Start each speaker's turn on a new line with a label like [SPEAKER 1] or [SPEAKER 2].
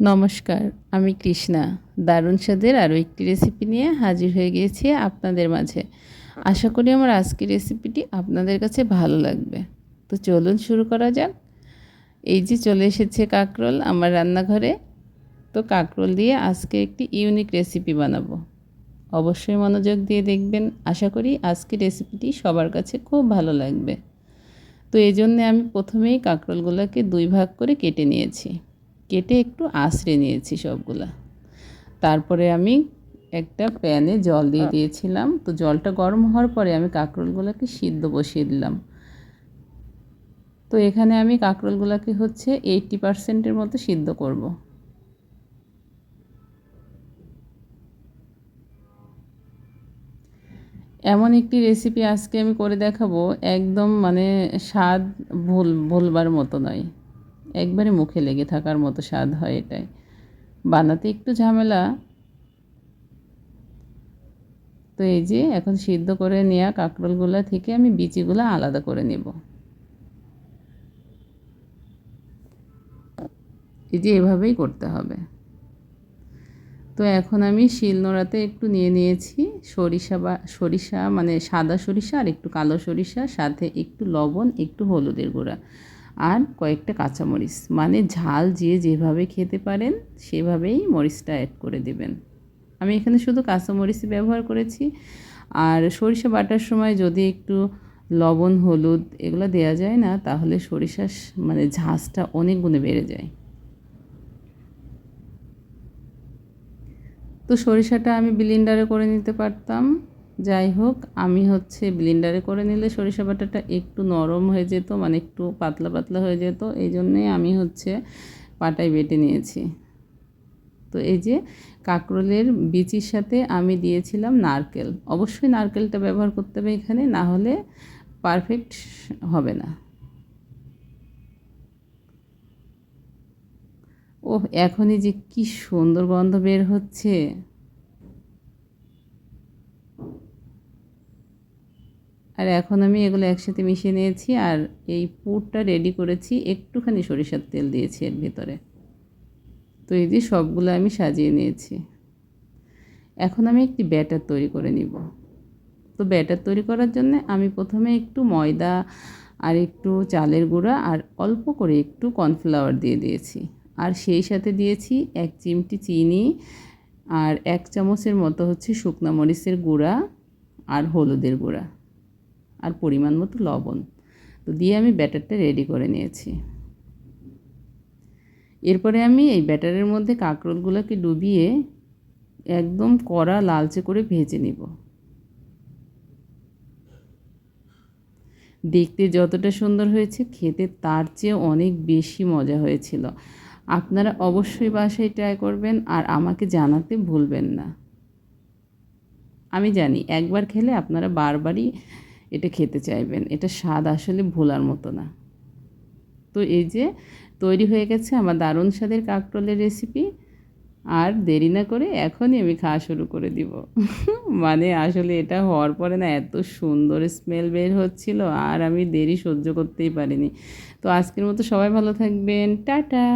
[SPEAKER 1] নমস্কার, আমি কৃষ্ণা। দারুণ স্বাদের আরও একটি রেসিপি নিয়ে হাজির হয়ে গিয়েছি আপনাদের মাঝে। আশা করি আমার আজকের রেসিপিটি আপনাদের কাছে ভালো লাগবে। তো চলুন শুরু করা যাক। এই যে চলে এসেছে কাকরোল আমার রান্নাঘরে। তো কাকরোল দিয়ে আজকে একটি ইউনিক রেসিপি বানাবো। অবশ্যই মনোযোগ দিয়ে দেখবেন। আশা করি আজকের রেসিপিটি সবার কাছে খুব ভালো লাগবে। তো এই জন্যে আমি প্রথমেই কাঁকরোলগুলোকে দুই ভাগ করে কেটে নিয়েছি। কেটে একটু আঁচড়ে নিয়েছি সবগুলা। তারপরে আমি একটা প্যানে জল দিয়ে দিয়েছিলাম। তো জলটা গরম হওয়ার পরে আমি কাঁকরোলগুলোকে সিদ্ধ বসিয়ে দিলাম। তো এখানে আমি কাঁকরোলগুলোকে হচ্ছে এইটটি পারসেন্টের মতো সিদ্ধ করব। এমন একটি রেসিপি আজকে আমি করে দেখাবো একদম মানে স্বাদ ভুল ভুলবার মতো নয়। একবারে মুখে লেগে থাকার মতো স্বাদ হয় এটাই। বানাতে একটু ঝামেলা। তো এই যে এখন সিদ্ধ করে নেওয়া কাঁকরোলগুলো থেকে আমি বিচিগুলো আলাদা করে নেব। এই যে এভাবেই করতে হবে। তো এখন আমি শিলনোড়াতে একটু নিয়ে নিয়েছি। সরিষা বা, সরিষা মানে সাদা সরিষা আর একটু কালো সরিষা, সাথে একটু লবণ, একটু হলুদের গুঁড়া। আর কয়েকটা কাঁচামরিচ। মানে ঝাল যে যেভাবে খেতে পারেন, সেভাবেই মরিচটা অ্যাড করে দেবেন। আমি এখানে শুধু কাঁচামরিচই ব্যবহার করেছি। আর সরিষা বাটার সময় যদি একটু লবণ, হলুদ এগুলো দেওয়া যায় না, তাহলে সরিষার মানে ঝাঁজটা অনেক গুণে বেড়ে যায়। তো সরিষাটা আমি ব্লিন্ডারে করে নিতে পারতাম। যাই হোক, আমি হচ্ছে ব্লিন্ডারে করে নিলে সরিষা বাটাটা একটু নরম হয়ে যেত মানে একটু পাতলা পাতলা হয়ে যেত, এই জন্যেই আমি হচ্ছে পাটায় বেটে নিয়েছি। তো এই যে কাঁকরোলের বিচির সাথে আমি দিয়েছিলাম নারকেল। অবশ্যই নারকেলটা ব্যবহার করতে হবে এখানে, না হলে পারফেক্ট হবে না। ও এখনই যে কি সুন্দর গন্ধ বের হচ্ছে। আর এখন আমি এগুলো একসাথে মিশিয়ে নিয়েছি আর এই পুরটা রেডি করেছি, একটুখানি সরিষার তেল দিয়েছি এর ভিতরে। তো এই যে সবগুলো আমি সাজিয়ে নিয়েছি। এখন আমি একটি ব্যাটার তৈরি করে নিব। তো ব্যাটার তৈরি করার জন্য আমি প্রথমে একটু ময়দা আর একটু চালের গুঁড়া আর অল্প করে একটু কর্নফ্লাওয়ার দিয়ে দিয়েছি। আর সেই সাথে দিয়েছি এক চিমটি চিনি আর এক চামচের মতো হচ্ছে শুকনো মরিচের গুঁড়া আর হলুদের গুঁড়া। আর পরিমাণ মতো লবণ। তো দিয়ে আমি ব্যাটারটা রেডি করে নিয়েছি। এরপরে আমি এই ব্যাটারের মধ্যে কাঁকরোলগুলোকে ডুবিয়ে একদম কড়া লালচে করে ভেজে নিব। দেখতে যতটা সুন্দর হয়েছে, খেতে তার চেয়ে অনেক বেশি মজা হয়েছিল। আপনারা অবশ্যই বাসায় ট্রাই করবেন আর আমাকে জানাতে ভুলবেন না। আমি জানি, একবার খেলে আপনারা বারবারই এটা খেতে চাইবেন। এটা স্বাদ আসলে ভোলার মতো না। তো এই যে তৈরি হয়ে গেছে আমার দারুণ স্বাদের কাকরোলের রেসিপি আর দেরি না করে এখনই আমি খাওয়া শুরু করে দিব। মানে আসলে এটা হওয়ার পরে না এত সুন্দর স্মেল বের হচ্ছিল আর আমি দেরি সহ্য করতেই পারিনি। তো আজকের মতো সবাই ভালো থাকবেন। টাটা!